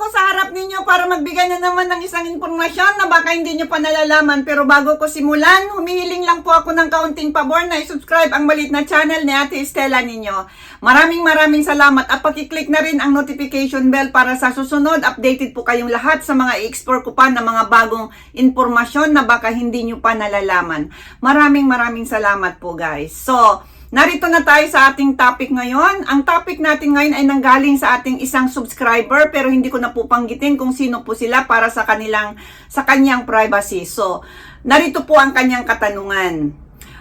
Ako sa harap ninyo para magbigay na naman ng isang impormasyon na baka hindi nyo pa nalalaman. Pero bago ko simulan, humihiling lang po ako ng kaunting pabor na i-subscribe ang malit na channel ni Ate Estela ninyo. Maraming maraming salamat at pakiclick na rin ang notification bell para sa susunod. Updated po kayong lahat sa mga i-explore ko pa na mga bagong impormasyon na baka hindi nyo pa nalalaman. Maraming maraming salamat po guys. So, Narito na tayo sa ating topic ngayon. Ang topic natin ngayon ay nanggaling sa ating isang subscriber pero hindi ko na po panggitin kung sino po sila para sa kanilang sa kanyang privacy. So, narito po ang kanyang katanungan.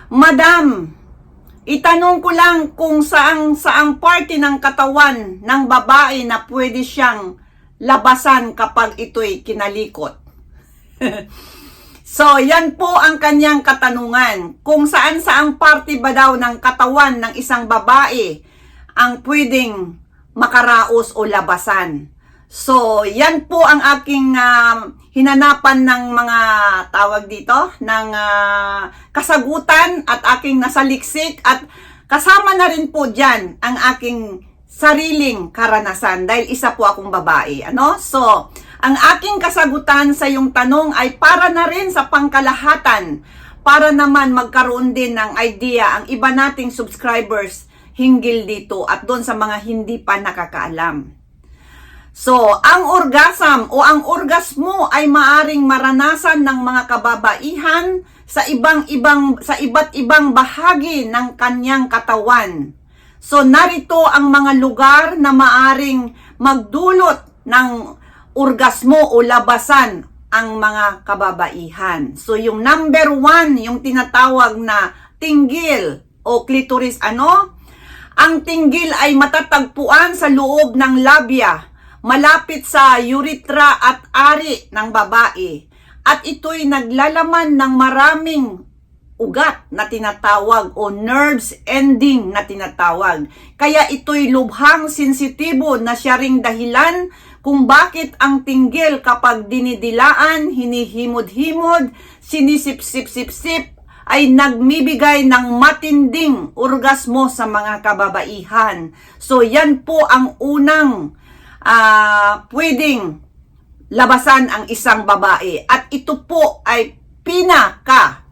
Madam, itanong ko lang kung saang saang party ng katawan ng babae na pwede siyang labasan kapag ito'y kinalikot. So, yan po ang kanyang katanungan. Kung saan saang parte ba daw ng katawan ng isang babae ang pwedeng makaraos o labasan. So, yan po ang aking ah, hinanapan ng mga tawag dito, ng ah, kasagutan at aking nasaliksik at kasama na rin po dyan ang aking sariling karanasan dahil isa po akong babae. Ano? So, ang aking kasagutan sa iyong tanong ay para na rin sa pangkalahatan para naman magkaroon din ng idea ang iba nating subscribers hinggil dito at doon sa mga hindi pa nakakaalam. So, ang orgasm o ang orgasmo ay maaring maranasan ng mga kababaihan sa ibang-ibang sa iba't ibang bahagi ng kanyang katawan. So, narito ang mga lugar na maaring magdulot ng orgasmo o labasan ang mga kababaihan. So, yung number one, yung tinatawag na tinggil o clitoris ano? Ang tinggil ay matatagpuan sa loob ng labia, malapit sa urethra at ari ng babae. At ito'y naglalaman ng maraming ugat na tinatawag o nerves ending na tinatawag. Kaya ito'y lubhang sensitibo na siya ring dahilan kung bakit ang tinggil kapag dinidilaan, hinihimod-himod, sinisip-sip-sip-sip, ay nagmibigay ng matinding orgasmo sa mga kababaihan. So yan po ang unang ah, pwedeng labasan ang isang babae. At ito po ay pinaka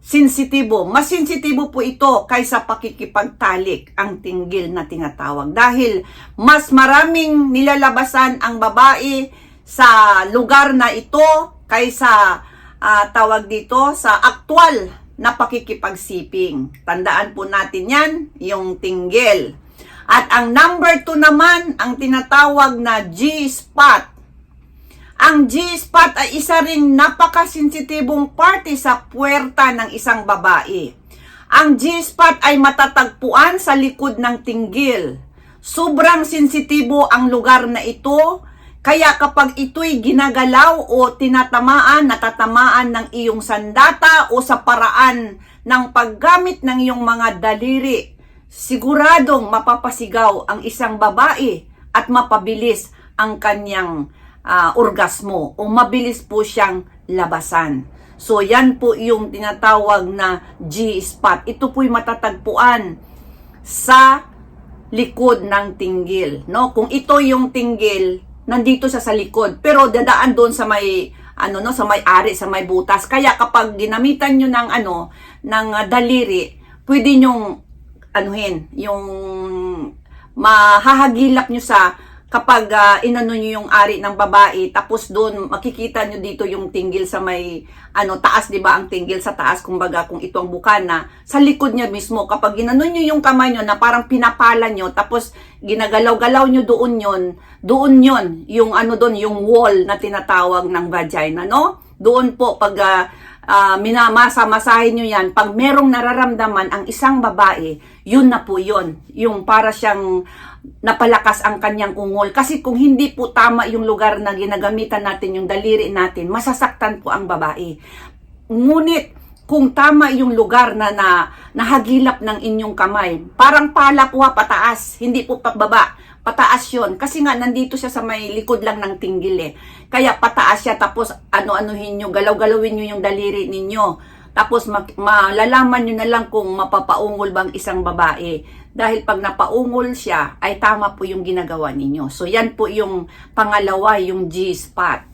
sensitibo. Mas sensitibo po ito kaysa pakikipagtalik ang tinggil na tinatawag. Dahil mas maraming nilalabasan ang babae sa lugar na ito kaysa ah, tawag dito sa aktwal na pakikipagsiping. Tandaan po natin yan, yung tinggil. At ang number 2 naman, ang tinatawag na G-spot. Ang G-spot ay isa ring napakasensitibong parte sa puwerta ng isang babae. Ang G-spot ay matatagpuan sa likod ng tinggil. Sobrang sensitibo ang lugar na ito, kaya kapag ito'y ginagalaw o tinatamaan, natatamaan ng iyong sandata o sa paraan ng paggamit ng iyong mga daliri, siguradong mapapasigaw ang isang babae at mapabilis ang kanyang ah, orgasmo o mabilis po siyang labasan. So yan po yung tinatawag na G-spot. Ito po'y matatagpuan sa likod ng tinggil, no? Kung ito yung tinggil, nandito siya sa likod, pero dadaan doon sa may ano no, sa may ari, sa may butas. Kaya kapag ginamitan niyo ng ano, ng ah, daliri, pwede nyong anuhin, yung mahahagilap nyo sa kapag ah, inano nyo yung ari ng babae tapos doon makikita nyo dito yung tinggil sa may ano taas 'di ba ang tinggil sa taas kumbaga kung ito ang bukana sa likod niya mismo kapag ginano nyo yung kamay nyo na parang pinapala nyo tapos ginagalaw-galaw nyo doon yon doon yon yung ano doon yung wall na tinatawag ng vagina no doon po pag ah, ah, minamasa-masahin nyo yan, pag merong nararamdaman ang isang babae, yun na po yun. Yung para siyang napalakas ang kanyang ungol. Kasi kung hindi po tama yung lugar na ginagamitan natin, yung daliri natin, masasaktan po ang babae. Ngunit, kung tama yung lugar na, na nahagilap ng inyong kamay, parang pala po ha, pataas, hindi po pababa pataas yon kasi nga nandito siya sa may likod lang ng tinggil eh. Kaya pataas siya tapos ano-anuhin nyo, galaw-galawin nyo yung daliri ninyo. Tapos malalaman nyo na lang kung mapapaungol bang isang babae Dahil pag napaungol siya, ay tama po yung ginagawa ninyo. So, yan po yung pangalawa, yung G-spot.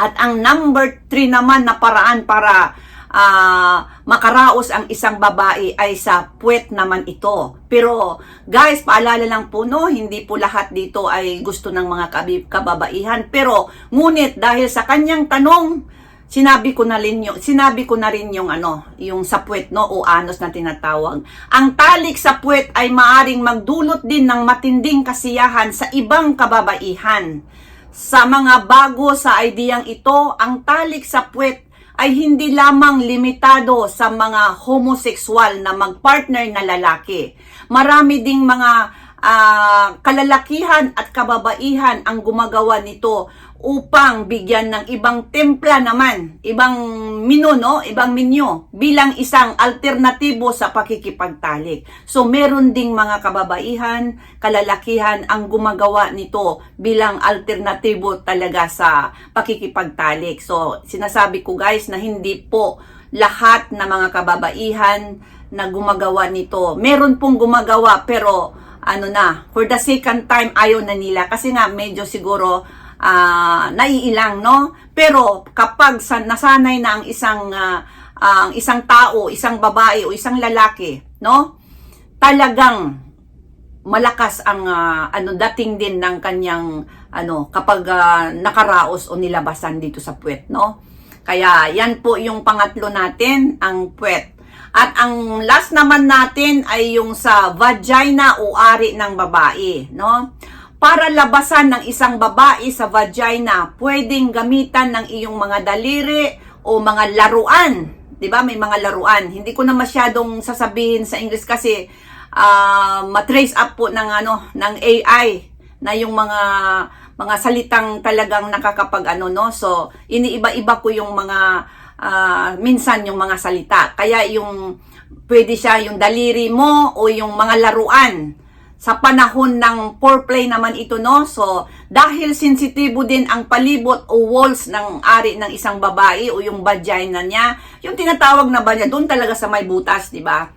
At ang number 3 naman na paraan para ah, makaraos ang isang babae ay sa puwet naman ito. Pero guys, paalala lang po no, hindi po lahat dito ay gusto ng mga kababaihan. Pero ngunit dahil sa kanyang tanong, sinabi ko na rin yung sinabi ko na rin yung ano, yung sa puwet no o anos na tinatawag. Ang talik sa puwet ay maaring magdulot din ng matinding kasiyahan sa ibang kababaihan. Sa mga bago sa ideyang ito, ang talik sa puwet ay hindi lamang limitado sa mga homosexual na magpartner na lalaki. Marami ding mga ah, kalalakihan at kababaihan ang gumagawa nito upang bigyan ng ibang templa naman, ibang menu, no? Ibang menu bilang isang alternatibo sa pakikipagtalik. So, meron ding mga kababaihan, kalalakihan ang gumagawa nito bilang alternatibo talaga sa pakikipagtalik. So, sinasabi ko guys na hindi po lahat na mga kababaihan na gumagawa nito. Meron pong gumagawa pero ano na, for the second time ayaw na nila kasi nga medyo siguro ah, naiilang, no? Pero kapag sa, nasanay na ang isang ah, ang isang tao, isang babae o isang lalaki, no? Talagang malakas ang ah, ano dating din ng kanyang ano kapag ah, nakaraos o nilabasan dito sa puwet, no? Kaya yan po yung pangatlo natin, ang puwet. At ang last naman natin ay yung sa vagina o ari ng babae, no? Para labasan ng isang babae sa vagina, pwedeng gamitan ng iyong mga daliri o mga laruan. 'Di ba? May mga laruan. Hindi ko na masyadong sasabihin sa English kasi ah matrace up po ng ano ng AI na yung mga mga salitang talagang nakakapag ano no. So, iniiba-iba ko yung mga ah, minsan yung mga salita. Kaya yung pwede siya yung daliri mo o yung mga laruan sa panahon ng foreplay naman ito, no? So, dahil sensitibo din ang palibot o walls ng ari ng isang babae o yung vagina niya, yung tinatawag na ba niya, doon talaga sa may butas, di ba?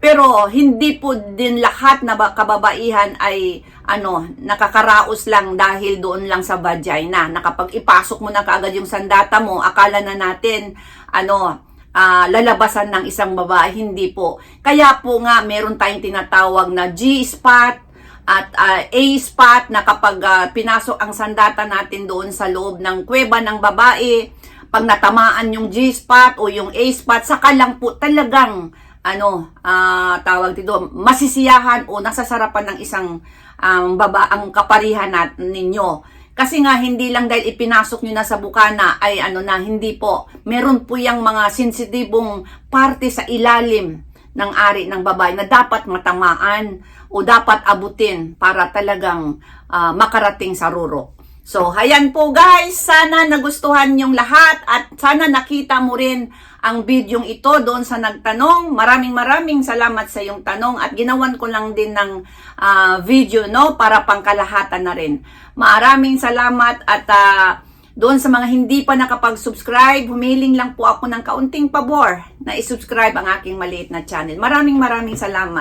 Pero hindi po din lahat na ba- kababaihan ay ano, nakakaraos lang dahil doon lang sa vagina. Na kapag ipasok mo na kaagad yung sandata mo, akala na natin ano, ah, lalabasan ng isang babae, hindi po. Kaya po nga meron tayong tinatawag na G-spot at ah, A-spot na kapag ah, pinasok ang sandata natin doon sa loob ng kuweba ng babae, pag natamaan yung G-spot o yung A-spot, saka lang po talagang ano, ah, tawag dito, masisiyahan o nasasarapan ng isang um, baba ang kaparihan nat ninyo. Kasi nga hindi lang dahil ipinasok nyo na sa bukana ay ano na hindi po. Meron po yung mga sensitibong parte sa ilalim ng ari ng babae na dapat matamaan o dapat abutin para talagang ah, makarating sa rurok. So, hayan po guys, sana nagustuhan yung lahat at sana nakita mo rin ang bidyong ito doon sa nagtanong. Maraming maraming salamat sa iyong tanong at ginawan ko lang din ng ah, video no para pangkalahatan na rin. Maraming salamat at ah, doon sa mga hindi pa nakapag-subscribe, humiling lang po ako ng kaunting pabor na isubscribe ang aking maliit na channel. Maraming maraming salamat.